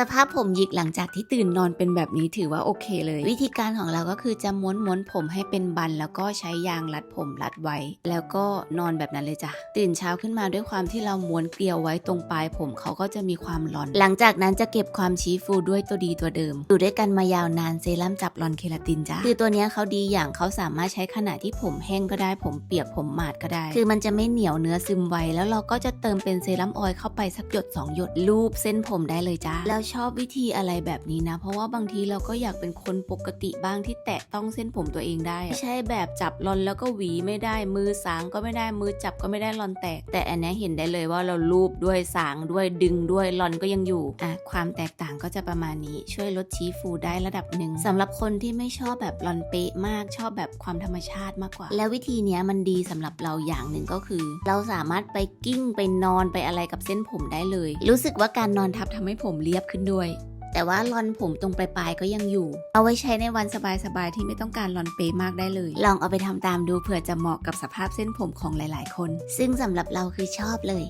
สภาพผมหยิกหลังจากที่ตื่นนอนเป็นแบบนี้ถือว่าโอเคเลย วิธีการของเราก็คือจะม้วนม้วนผมให้เป็นบัน แล้วก็ใช้ยางรัดผมรัดไว้ แล้วก็นอนแบบนั้นเลยจ้ะตื่นเช้าขึ้นมาด้วยความที่เราม้วนเกลียวไว้ตรงปลายผมเขาก็จะมีความร้อน หลังจากนั้นจะเก็บความชี้ฟูด้วยตัวดีตัวเดิมอยู่ด้วยกันมายาวนานเซรั่มจับรอนเคลาตินจ้ะคือตัวนี้เขาดีอย่างเขาสามารถใช้ขณะที่ผมแห้งก็ได้ผมเปียกผมหมาดก็ได้ คือมันจะไม่เหนียวเนื้อซึมไวแล้วเราก็จะเติมเป็นเซรั่มออยล์เข้าไปสักหยดสองหยดลูบเส้นผมได้เลยจ้าแล้วชอบวิธีอะไรแบบนี้นะ เพราะว่าบางทีเราก็อยากเป็นคนปกติบ้างที่แตะต้องเส้นผมตัวเองได้ไม่ใช่แบบจับรอนแล้วก็หวีไม่ได้มือสางก็ไม่ได้มือจับก็ไม่ได้รอนแตก แต่อันนี้เห็นได้เลยว่าเราลูบด้วยสางด้วยดึงด้วยรอนก็ยังอยู่อะความแตกต่างก็จะประมาณนี้ช่วยลดชี้ฟูได้ระดับหนึ่งสำหรับคนที่ไม่ชอบแบบรอนเป๊ะมากชอบแบบความธรรมชาติมากกว่า แล้ววิธีนี้มันดีสำหรับเราอย่างหนึ่งก็คือ เราสามารถไปกิ้งไปนอนไปอะไรกับเส้นผมได้เลย รู้สึกว่าการนอนทับทำให้ผมเรียบขึ้นด้วย แต่ว่ารอนผมตรงปลายๆก็ยังอยู่ เอาไว้ใช้ในวันสบายๆที่ไม่ต้องการรอนเปย์มากได้เลย ลองเอาไปทำตามดูเผื่อจะเหมาะกับสภาพเส้นผมของหลาย ๆ คน ซึ่งสำหรับเราคือชอบเลย